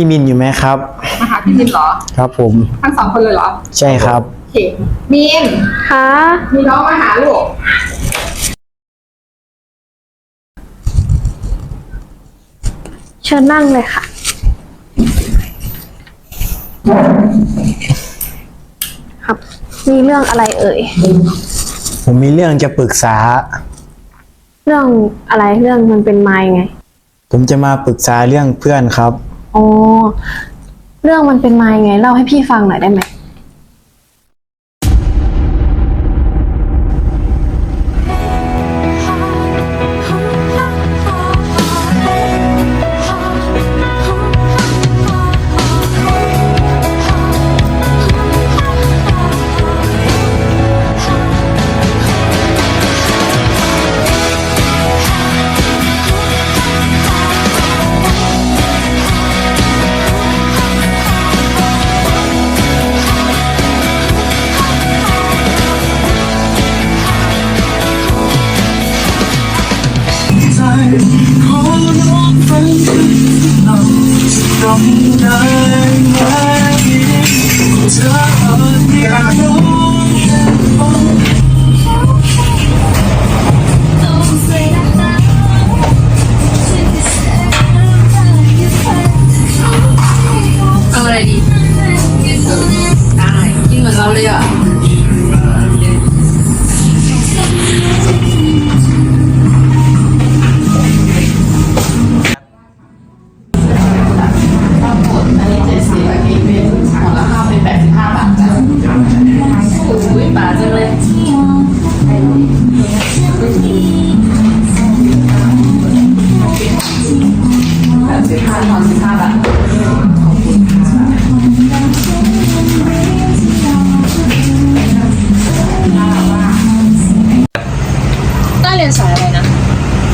พี่มินอยู่ไหมครับ มาหาพี่มินเหรอ ครับ ผม ทั้งสองคนเลยเหรอใช่ครับ โอเคมินคะมีน้องมาหาลูกเชิญนั่งเลยค่ะ ครับ มีเรื่องอะไรเอ่ย ผมมีเรื่องจะปรึกษา เรื่องอะไรเรื่องมันเป็นมายังไง ผมจะมาปรึกษาเรื่องเพื่อนครับ อ๋อ เรื่องมันเป็นมายังไงเล่าให้พี่ฟังหน่อยได้ไหม ต้าเรียนสายอะไรนะ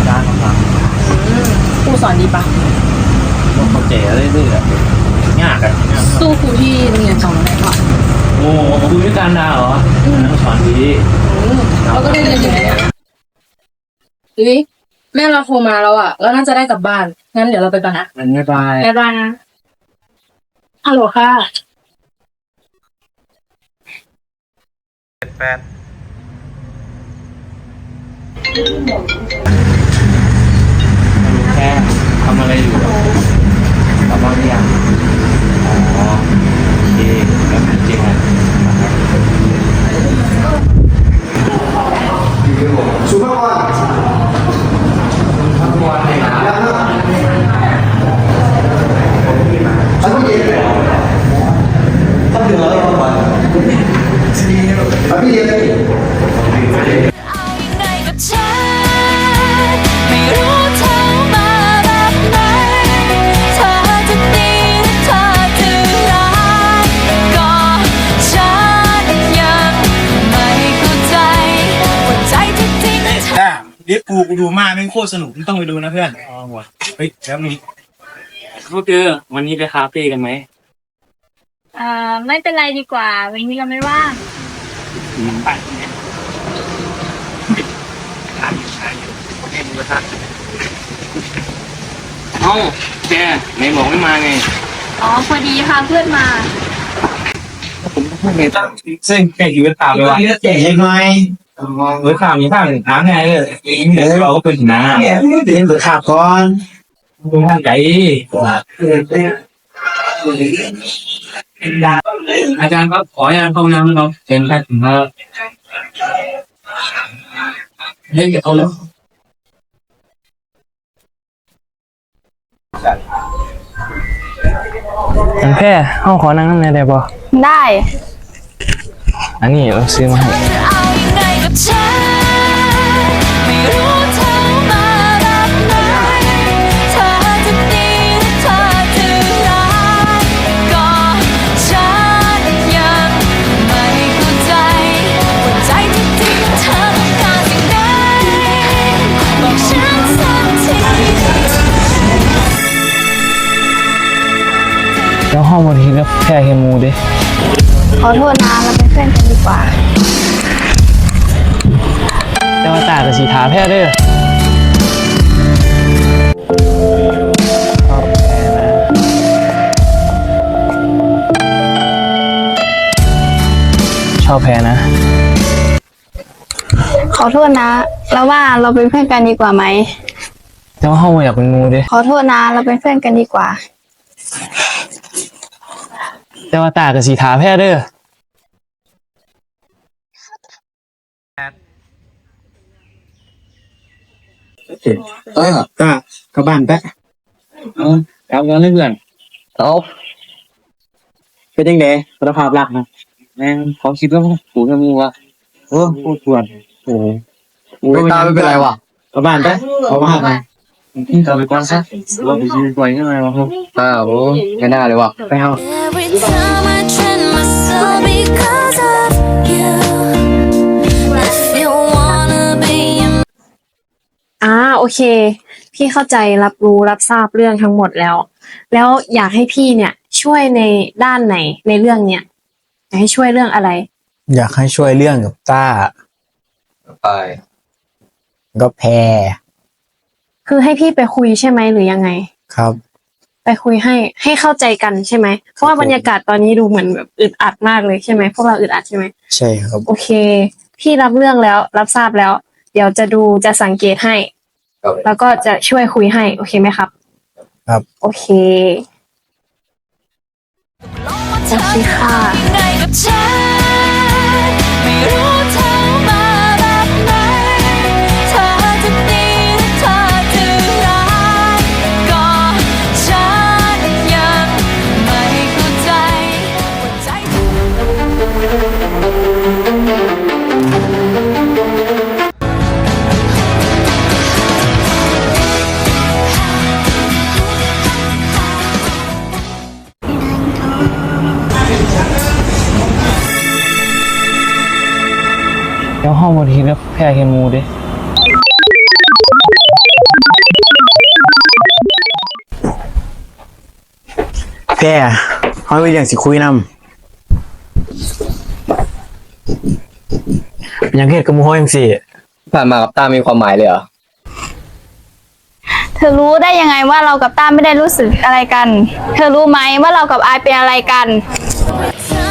ด้านกำลังครูสอนดีปะพวกเขาเจ๋เรื่อยๆยากอะสู้ครูที่โรงเรียนสอนอะไรปะโอ้โหคุยด้วยกันดาเหรอนั่งสอนดีเราก็ได้เรียนอยู่เนี่ยเฮ้ย แม่เราโทรมาแล้วอะเราน่าจะได้กลับบ้าน งั้นเดี๋ยวเราไปก่อนนะมันไม่บายบ๊ายบายนะฮัลโหลค่ะแปดแค่ทำอะไรอยู่กลับบ้านหรือยังอ๋อโอเคแล้วเจอกันนะครับเอ ลิฟปูกูดูมาแม่งโคตรสนุกมึงต้องไปดูนะเพื่อนอ๋อว่ะเฮ้ยแล้วมีพวกเธอวันนี้ไปคาเฟ่กันไหมอ่าไม่เป็นไรดีกว่าวันนี้เราไม่ว่างไปเนี่ยทานอยู่ทานอยู่เล่นมือถือเอ้าแกไหนบอกไม่มาไงอ๋อพอดีพาเพื่อนมาผมก็พูดไงตั้งเส้นแกอยู่กันตามเลยว่ะเจ๋งยังไง เฮ้ยข่าวมีข้าวหนึ่งน้ำไงเลยเดี๋ยวเราก็เป็นน้เนี่ยเดี๋ยวเปิดขาก่อนำมึงท่านใจอาจารย์ก็ขออนุญาตเข้าน้ำเราเชิญท่านถึงครับเฮ้ยเอาแล้วอันแพ้ห้องขอนั่งข้างในได้ปะได้ อันนี้เราซื้อมาให้ แบบไหนเธอจะดีหรือเธอจะร้ายก็ฉันยังไม่เข้าใจว่าใจที่จริงเธอต้องการสิ่งใดบอกฉันสักทีแล้วห้องบนทีแล้วแพ้เฮมูดิ ขอโทษนะเราเป็นเพื่อนกันดีกว่า แต่าตาจะสีทาแพ้เด้อชอบแพ้นะ ขอโทษนะแล้วว่าเราเป็นเพื่อนกันดีกว่าไหมแต่าห้องอยากเป็นงูดิขอโทษนะเราเป็นเพื่อนกันดีกว่า แต่าตากับสีทาแพ้เด้อ เออก็กลับบ้านแปะเอากลับกันเลยเพื่อนเอาเป็นยังไงคุณภาพรักนะแม่งเขาคิดว่ากูจะมูวะโอ้พูดทวนโอ้โหกูตาไม่เป็นไรวะกลับบ้านไปเอามาไปพี่กลับไปก่อนซะว่าไปยืนปล่อยยังไงวะครับอ่าวโอ้ไม่น่าเลยวะไปเอา อ่าโอเค พี่เข้าใจรับรู้รับทราบเรื่องทั้งหมดแล้ว แล้วอยากให้พี่เนี่ย ช่วยในด้านไหนในเรื่องเนี้ยอยากให้ช่วยเรื่องอะไร อยากให้ช่วยเรื่องกับต้าไปก็แพรคือให้พี่ไปคุยใช่ไหมหรือยังไง ครับ ไปคุยให้ให้เข้าใจกันใช่ไหมเพราะว่าบรรยากาศตอนนี้ดูเหมือนแบบอึดอัดมากเลยใช่ไหมพวกเราอึดอัดใช่ไหมใช่ครับ โอเค พี่รับเรื่องแล้ว รับทราบแล้ว เดี๋ยวจะดูจะสังเกตให้แล้วก็จะช่วยคุยให้ โอเคไหมครับ ครับ โอเค โอเคค่ะ ยังไงกับฉันไม่รู้ ดี๋ยวเฮาบ่ได้คิดว่าแพ้แค่หมู่เด้แพรเขามีเรื่องสิคุยนำยังเฮ็ดกับหมู่เฮาจังซี่ผ่านมากับตามีความหมายเลยเหรอ เธอรู้ได้ยังไงว่าเรากับต้าไม่ได้รู้สึกอะไรกัน เธอรู้ไหมว่าเรากับอายเป็นอะไรกัน time I train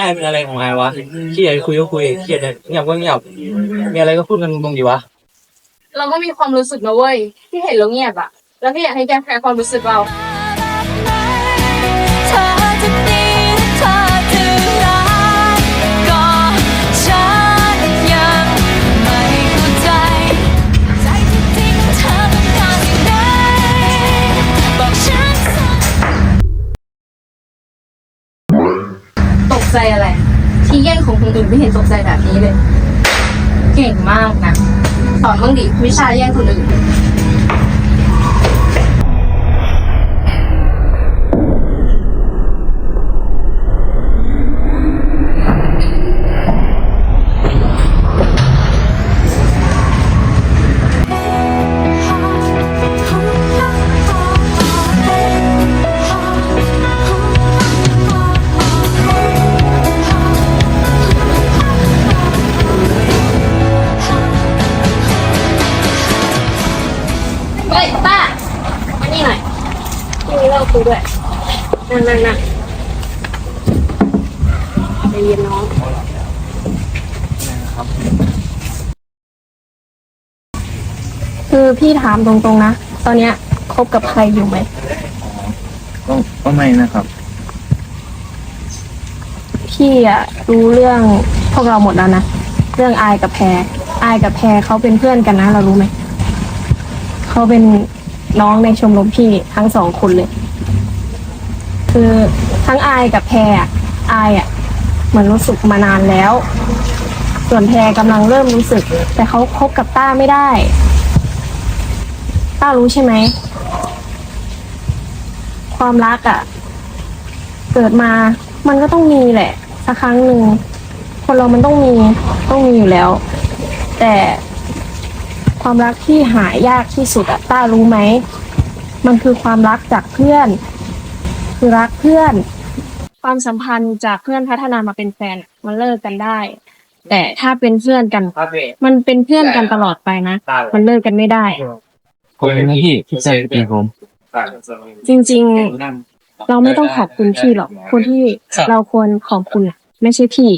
ไอเป็นอะไรของไอวะขี้อยากคุยก็คุยขี้อยากเงียบก็เงียบมีอะไรก็พูดกันตรงๆดีวะเราก็มีความรู้สึกนะเว้ยที่เห็นเราเงียบอะแล้วพี่อยากให้แกแคร์ความรู้สึกเรา ใจอะไร ที่แย่งของคนอื่นไม่เห็นตกใจแบบนี้เลย เก่งมากนะ สอนบ้างดิวิชาแย่งคนอื่น มานี่หน่อยพี่มีเรื่องคุยด้วยนั่งนั่งนั่งเย็นน้องคือพี่ถามตรงๆนะ ตอนเนี้ยคบกับใครอยู่ไหม ก็ก็ไม่นะครับ พี่อะรู้เรื่องพวกเราหมดแล้วนะ เรื่องอายกับแพรอายกับแพรเขาเป็นเพื่อนกันนะ เรารู้ไหม เขาเป็นน้องในชมรมพี่ทั้งสองคนเลย คือทั้งอายกับแพรอะอายอะเหมือนรู้สึกมานานแล้ว ส่วนแพรกำลังเริ่มรู้สึก แต่เขาคบกับต้าไม่ได้ ต้ารู้ใช่ไหม ความรักอะเกิดมามันก็ต้องมีแหละ สักครั้งหนึ่ง คนเรามันต้องมีต้องมีอยู่แล้ว แต่ความรักที่หายากที่สุดอะต้ารู้ไหม มันคือความรักจากเพื่อน คือรักเพื่อน ความสัมพันธ์จากเพื่อนพัฒนามาเป็นแฟนอะมันเลิกกันได้ แต่ถ้าเป็นเพื่อนกัน มันเป็นเพื่อนกันตลอดไปนะ มันเลิกกันไม่ได้ผมเป็นหน้าที่ที่จะเป็นผม จริง ๆ เราไม่ต้องขอบคุณพี่หรอก คนที่เราควรขอบคุณอะไม่ใช่พี่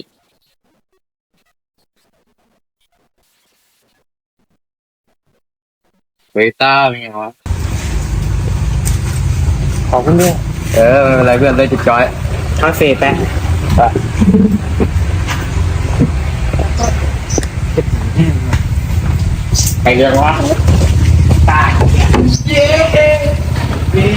เวต้าเป็นไงวะขอบคุณด้วย เออไม่เป็นไรเพื่อนได้จุดจอยคาเฟ่แปะไปเรื่องวะตายเย้นี่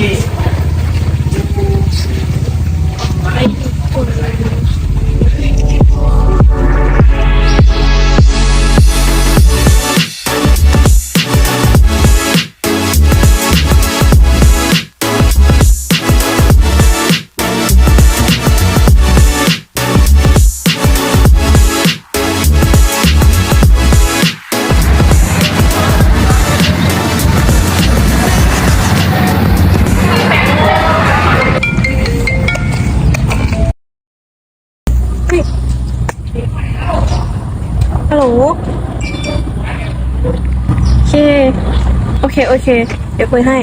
โอเคโอเคโอเค เดี๋ยวคุยให้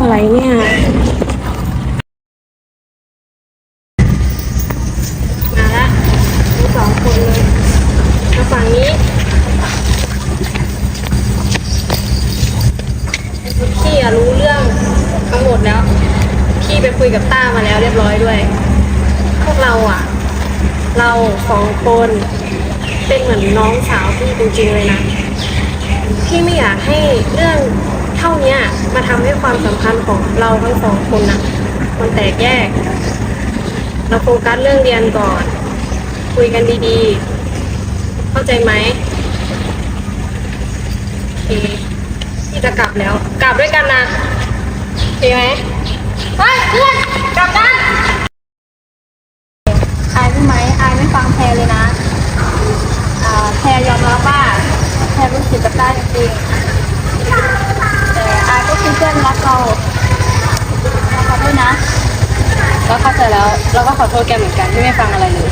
อะไรเนี่ยมาละทั้งสองคนเลยมาฝั่งนี้พี่อะรู้เรื่องทั้งหมดแล้ว พี่ไปคุยกับต้ามาแล้วเรียบร้อยด้วย พวกเราอะเราสองคน เป็นเหมือนน้องสาวพี่จริงๆเลยนะ พี่ไม่อยากให้เรื่องเท่านี้มาทำให้ความสัมพันธ์ของเราทั้งสองคนนะมันแตกแยก เราโฟกัสเรื่องเรียนก่อน คุยกันดีๆ เข้าใจไหมโอเคพี่จะกลับแล้ว กลับด้วยกันนะโอเคไหมเฮ้ยเพื่อนกลับกัน เข้าใจแล้ว เราก็ขอโทษแกเหมือนกันที่ไม่ฟังอะไรเลย